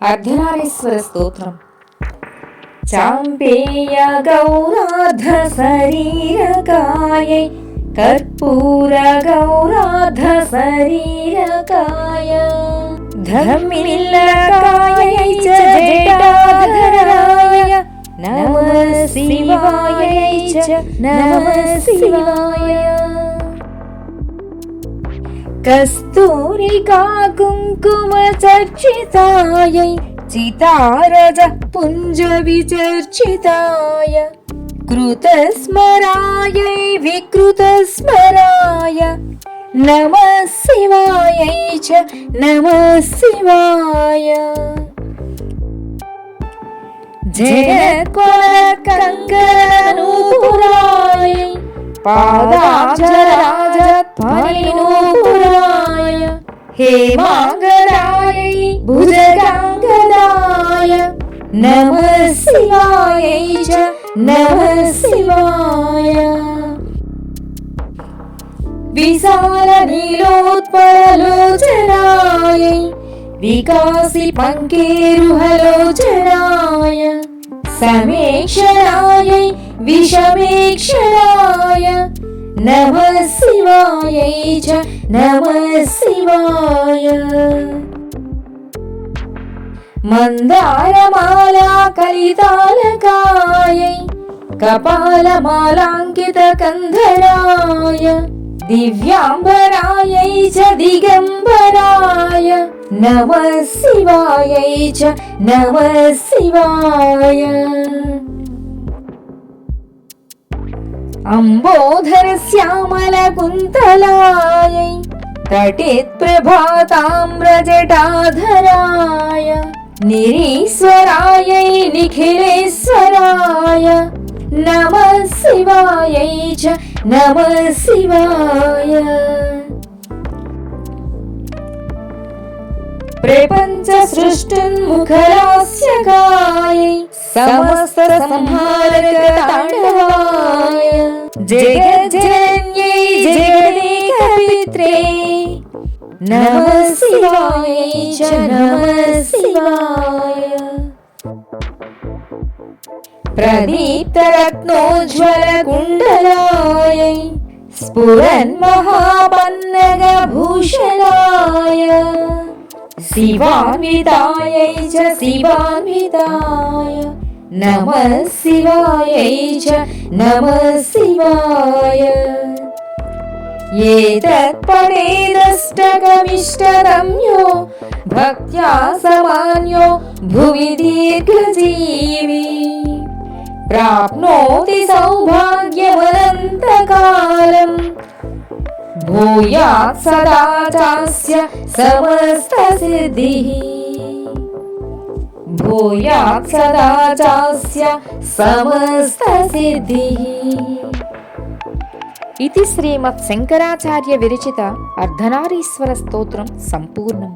అర్ధనారీశ్వర స్తోత్రం చాంపేయ గౌరాధ శరీరకాయ కర్పూర గౌరాధ శరీరకాయ ధమ్మిల్లకాయ చ జటాధరాయ నమ శివాయ చ నమ శివాయ కస్తూరికా కుంకుమ చర్చితాయై చితారజ పుంజ విచర్చితాయ కృతస్మరాయై వికృతస్మరాయ. నమ శివాయై చ నమ శివాయ జగత్కొల పాదాజరాజ పాదాజరాజత్పరినూపురాయ హేమాంగరాయ భుజగాంగదాయ నమ శివాయ నమ శివాయ. విశాల నీలోత్పలలోచనాయ వికాసి పంకేరుహలోచనాయ సమేక్షణాయ విషమేక్షణాయ नमः शिवायै च नमः शिवाय मन्दारमालाकलितालकायै कपालमालाङ्कितकन्धराय दिव्याम्बरायै च दिगम्बराय नमः शिवायै च नमः शिवाय अम्बोधर श्यामल कुन्तलायै प्रभाताम्रजटाधराय निरीश्वरायै निखिलेश्वराय नमः शिवायै च नमः शिवाय प्रपञ्चसृष्टिन्मुखरास्य गायै సమస్త సంహారక తాండవాయ. జగజ్జన్యై జగదేక పిత్రే నమ శివాయ చ నమ శివాయ. ప్రదీప్తరత్నోజ్వల కుండలాయ స్ఫురన్ మహాపన్నగ భూషణాయ శివాన్వితాయై చ శివాన్వితాయ. नमः शिवायै च नमः शिवाय। एतत्पणेनष्टकविष्टरम्यो भक्त्या समान्यो भुवि दीर्घजीवी। प्राप्नोति सौभाग्यवदन्तकालम्। भूयात् सदा चास्य समस्तसिद्धिः। సదా చాస్య సమస్త సిద్ధిః ఇది శ్రీమత్ శంకరాచార్య విరచిత అర్ధనారీశ్వర స్తోత్రం సంపూర్ణం